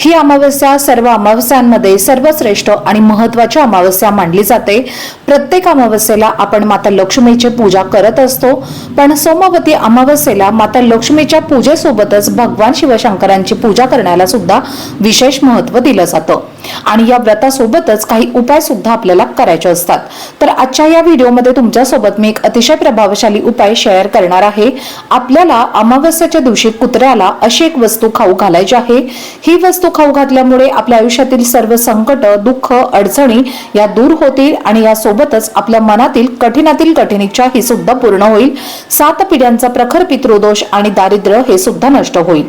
ही अमावस्या सर्व अमावस्यांमध्ये सर्वश्रेष्ठ आणि महत्वाची अमावस्या मानली जाते. प्रत्येक अमावस्येला आपण माता लक्ष्मीची पूजा करत असतो पण सोमवती अमावस्येला माता लक्ष्मीच्या पूजेसोबतच भगवान शिवशंकरांची पूजा करण्याला सुद्धा विशेष महत्त्व दिलं जातं. आणि या व्रतासोबतच काही उपाय सुद्धा आपल्याला करायचे असतात. तर आजच्या या व्हिडिओमध्ये तुमच्यासोबत मी एक अतिशय प्रभावशाली उपाय शेअर करणार आहे. आपल्याला अमावस्याच्या दिवशी कुत्र्याला अशी एक वस्तू खाऊ घालायची आहे. ही वस्तू खाऊ घातल्यामुळे आपल्या आयुष्यातील सर्व संकट दुःख अडचणी या दूर होतील आणि यासोबतच आपल्या मनातील कठीणातील कठीण इच्छा ही सुद्धा पूर्ण होईल. सात पिढ्यांचा प्रखर पितृदोष आणि दारिद्र्य हे सुद्धा नष्ट होईल.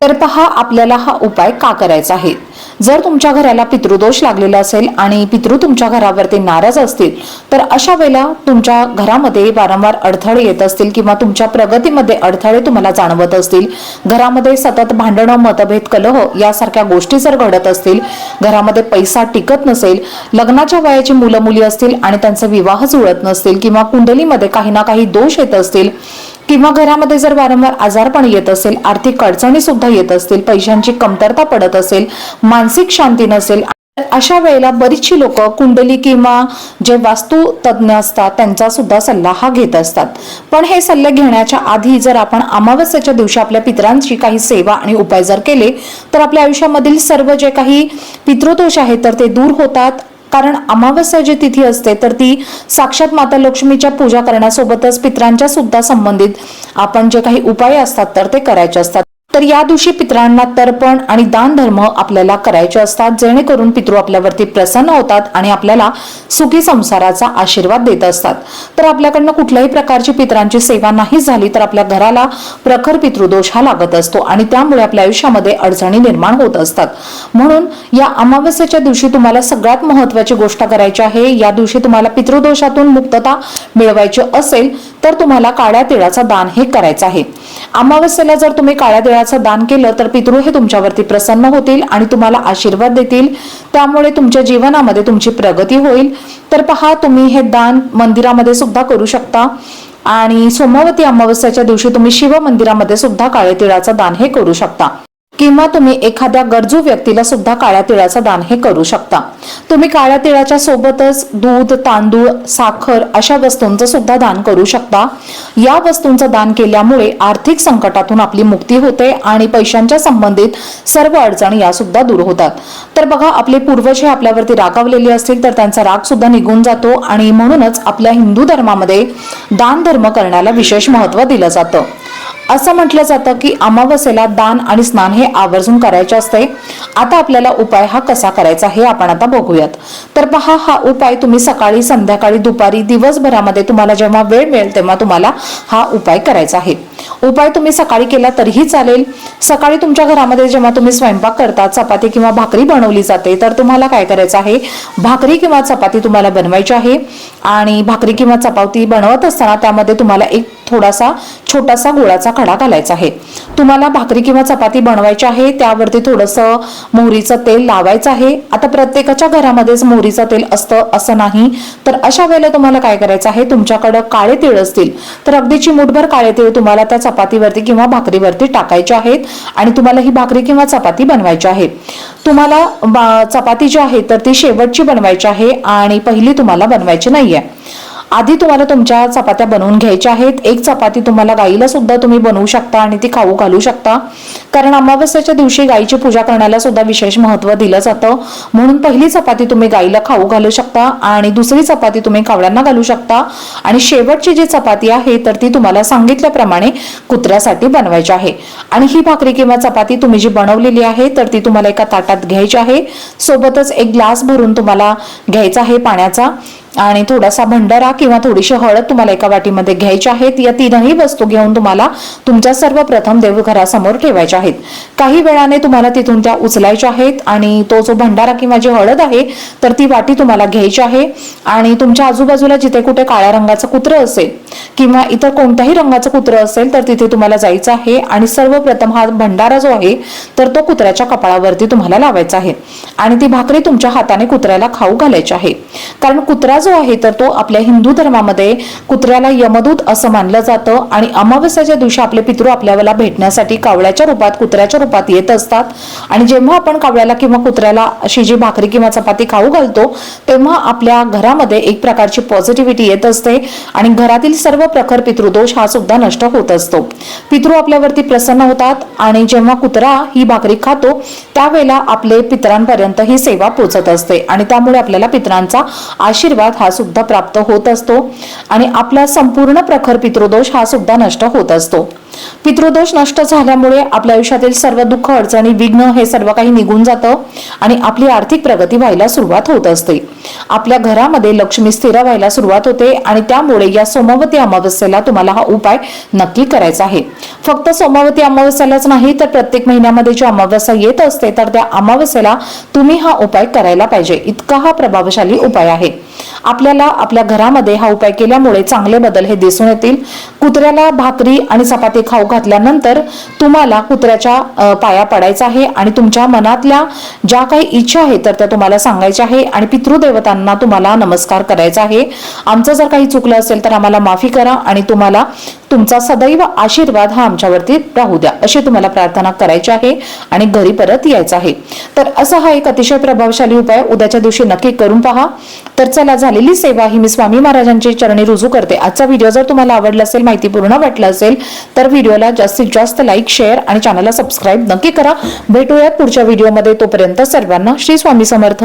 तर पहा आपल्याला हा उपाय का करायचा आहे? जर तुमच्या घराला पितृदोष लागलेला असेल आणि पितृ तुमच्या घरावरती नाराज असतील तर अशा वेळेला तुमच्या घरामध्ये वारंवार अडथळे येत असतील किंवा तुमच्या प्रगतीमध्ये अडथळे तुम्हाला जाणवत असतील घरामध्ये सतत भांडणं मतभेद कलह यासारख्या गोष्टी जर घडत असतील घरामध्ये पैसा टिकत नसेल लग्नाच्या वयाची मुलं मुली असतील आणि त्यांचे विवाह जुळत नसतील किंवा कुंडलीमध्ये काही ना काही दोष येत असतील किंवा घरामध्ये जर वारंवार आजारपण येत असेल आर्थिक अडचणी सुद्धा येत असतील पैशांची कमतरता पडत असेल मानसिक शांती नसेल अशा वेळेला बरीचशी लोक कुंडली किंवा जे वास्तू तज्ज्ञ असतात त्यांचा सुद्धा सल्ला हा घेत असतात. पण हे सल्ले घेण्याच्या आधी जर आपण अमावस्याच्या दिवशी आपल्या पितरांची काही सेवा आणि उपाय जर केले तर आपल्या आयुष्यामधील सर्व जे काही पितृदोष आहेत तर ते दूर होतात. कारण अमावस्या जी तिथी असते तर ती साक्षात माता लक्ष्मीच्या पूजा करण्यासोबतच पितरांच्या सुद्धा संबंधित आपण जे काही उपाय असतात तर ते करायचे असतात. तर या दिवशी पितरांना तर्पण आणि दान धर्म आपल्याला करायचे असतात जेणेकरून पितृ आपल्यावरती प्रसन्न होतात आणि आपल्याला सुखी संसाराचा आशीर्वाद देत असतात. तर आपल्याकडनं कुठल्याही प्रकारची पितरांची सेवा नाही झाली तर आपल्या घराला प्रखर पितृदोष हा लागत असतो आणि त्यामुळे आपल्या आयुष्यामध्ये अडचणी निर्माण होत असतात. म्हणून या अमावस्येच्या दिवशी तुम्हाला सगळ्यात महत्वाची गोष्ट करायची आहे या दिवशी तुम्हाला पितृदोषातून मुक्तता मिळवायची असेल तर तुम्हाला काळ्या तिळाचा दान हे करायचं आहे. अमावस्येला जर तुम्ही काळ्या तिळाचं दान केलं तर पितृ हे तुमच्यावरती प्रसन्न होतील आणि तुम्हाला आशीर्वाद देतील. त्यामुळे तुमच्या जीवनामध्ये तुमची प्रगती होईल. तर पहा तुम्ही हे दान मंदिरामध्ये सुद्धा करू शकता. आणि सोमवती अमावस्याच्या दिवशी तुम्ही शिव मंदिरामध्ये सुद्धा काळे तिळाचं दान हे करू शकता. किंवा तुम्ही एखाद्या गरजू व्यक्तीला सुद्धा काळ्या तिळाचं दान हे करू शकता. तुम्ही काळ्या तिळाच्या सोबतच दूध तांदूळ साखर अशा वस्तूंचं सुद्धा दान करू शकता. या वस्तूंचं दान केल्यामुळे आर्थिक संकटातून आपली मुक्ती होते आणि पैशांच्या संबंधित सर्व अडचणी या सुद्धा दूर होतात. तर बघा आपले पूर्वज हे आपल्यावरती रागावलेले असतील तर त्यांचा राग सुद्धा निघून जातो आणि म्हणूनच आपल्या हिंदू धर्मामध्ये दान धर्म करण्याला विशेष महत्त्व दिलं जातं. असं म्हटलं जातं की अमावस्येला दान आणि स्नान हे आवर्जून करायचे असते. आता आपल्याला उपाय हा कसा करायचा हे आपण आता बघूयात. तर पहा हा उपाय तुम्ही सकाळी संध्याकाळी दुपारी दिवसभरामध्ये तुम्हाला जेव्हा वेळ मिळेल तेव्हा तुम्हाला हा उपाय करायचा आहे. उपाय तुम्ही सकाळी केला तरीही चालेल. सकाळी तुमच्या घरामध्ये जेव्हा तुम्ही स्वयंपाक करता चपाती किंवा भाकरी बनवली जाते तर तुम्हाला काय करायचं आहे? भाकरी किंवा चपाती तुम्हाला बनवायची आहे आणि भाकरी किंवा चपाती बनवत असताना त्यामध्ये तुम्हाला एक थोडासा छोटासा गुळाचा खडा घालायचा आहे. तुम्हाला भाकरी किंवा चपाती बनवायची आहे त्यावरती थोडंसं मोहरीचं तेल लावायचं आहे. आता प्रत्येकाच्या घरामध्येच मोहरीचं तेल असतं असं नाही. तर अशा वेळेला तुम्हाला काय करायचं आहे? तुमच्याकडं काळे तीळ असतील. तर अगदी चिमूटभर काळे तीळ तुम्हाला त्या चपातीवरती किंवा भाकरीवरती टाकायचे आहेत आणि तुम्हाला ही भाकरी किंवा चपाती बनवायची आहे. तुम्हाला चपाती जी आहे तर ती शेवटची बनवायची आहे आणि पहिली तुम्हाला बनवायची नाहीये. आधी तुम्हाला तुमच्या चपात्या बनवून घ्यायच्या आहेत. एक चपाती तुम्हाला गाईला सुद्धा तुम्ही बनवू शकता आणि ती खाऊ घालू शकता. कारण अमावस्याच्या दिवशी गाईची पूजा करण्याला सुद्धा विशेष महत्त्व दिलं जातं. म्हणून पहिली चपाती तुम्ही गाईला खाऊ घालू शकता आणि दुसरी चपाती तुम्ही कावळ्यांना घालू शकता. आणि शेवटची जी चपाती आहे तर ती तुम्हाला सांगितल्याप्रमाणे कुत्र्यासाठी बनवायची आहे. आणि ही भाकरी किंवा चपाती तुम्ही जी बनवलेली आहे तर ती तुम्हाला एका ताटात घ्यायची आहे. सोबतच एक ग्लास भरून तुम्हाला घ्यायचा आहे पाण्याचा. आणि थोडासा भंडारा किंवा थोडीशी हळद तुम्हाला एका वाटीमध्ये घ्यायची आहेत. या तीनही वस्तू घेऊन तुम्हाला तुमच्या सर्वप्रथम देवघरासमोर ठेवायच्या आहेत. काही वेळाने तुम्हाला तिथून त्या उचलायच्या आहेत आणि तो जो भंडारा किंवा जी हळद आहे तर ती वाटी तुम्हाला घ्यायची आहे. आणि तुमच्या आजूबाजूला जिथे कुठे काळ्या रंगाचं कुत्रं असेल किंवा इतर कोणत्याही रंगाचं कुत्रं असेल तर तिथे तुम्हाला जायचं आहे. आणि सर्वप्रथम हा भंडारा जो आहे तर तो कुत्र्याच्या कपाळावरती तुम्हाला लावायचा आहे. आणि ती भाकरी तुमच्या हाताने कुत्र्याला खाऊ घालायची आहे. कारण कुत्रा जो आहे तर तो आपल्या हिंदू धर्मामध्ये कुत्र्याला यमदूत असं मानलं जातं आणि अमावस्याच्या दिवशी आपले पितृ आपल्याला भेटण्यासाठी कावळ्याच्या रूपात कुत्र्याच्या रूपात येत असतात. आणि जेव्हा आपण कावळ्याला किंवा कुत्र्याला अशी जी भाकरी किंवा चपाती खाऊ घालतो तेव्हा आपल्या घरामध्ये एक प्रकारची पॉझिटिव्हिटी येत असते आणि घरातील सर्व प्रखर पितृदोष हा सुद्धा नष्ट होत असतो. पितृ आपल्यावरती प्रसन्न होतात आणि जेव्हा कुत्रा ही भाकरी खातो त्यावेळेला आपले पितरांपर्यंत ही सेवा पोचत असते आणि त्यामुळे आपल्याला पितरांचा आशीर्वाद हा सुद्धा प्राप्त होत असतो आणि आपला संपूर्ण प्रखर पितृदोष हा सुद्धा नष्ट होत असतो. पितृदोष नष्ट झाल्यामुळे आपल्या आयुष्यातील सर्व दुःख अडचणी विघ्न हे सर्व काही निघून जातं आणि आपली आर्थिक प्रगती व्हायला सुरुवात होत असते. आपल्या घरामध्ये लक्ष्मी स्थिर व्हायला सुरुवात होते आणि त्यामुळे या सोमवती अमावस्येला तुम्हाला हा उपाय नक्की करायचा आहे. फक्त सोमवती अमावस्यालाच नाही तर प्रत्येक महिन्यामध्ये जी अमावस्या येत असते तर त्या अमावस्येला तुम्ही हा उपाय करायला पाहिजे. इतका हा प्रभावशाली उपाय आहे. आपल्याला आपल्या घरामध्ये हा उपाय केल्यामुळे चांगले बदल हे दिसून येतील. कुत्र्याला भाकरी आणि चपाती खाऊ घातल्यानंतर तुम्हाला कुत्र्याच्या पाया पडायचा आहे आणि तुमच्या मनातल्या ज्या काही इच्छा आहेत तर त्या तुम्हाला सांगायच्या आहे आणि पितृदेवतांना तुम्हाला नमस्कार करायचा आहे. आमचं जर काही चुकलं असेल तर आम्हाला माफी करा आणि तुम्हाला तुमचा सदैव आशीर्वाद हा आमच्यावरती राहू द्या. अशी तुम्हाला प्रार्थना करायची आहे आणि घरी परत यायचं आहे. तर असा हा एक अतिशय प्रभावशाली उपाय उद्याच्या दिवशी नक्की करून पहा. तर चला झालेली सेवा ही मी स्वामी महाराजांची चरणी रुजू करते. आजचा व्हिडिओ जर तुम्हाला आवडला असेल माहिती पूर्ण वाटला असेल तर व्हिडिओला जास्तीत जास्त लाईक शेअर आणि चॅनलला सबस्क्राईब नक्की करा. भेटूयात पुढच्या व्हिडिओमध्ये. तोपर्यंत सर्वांना श्री स्वामी समर्थ.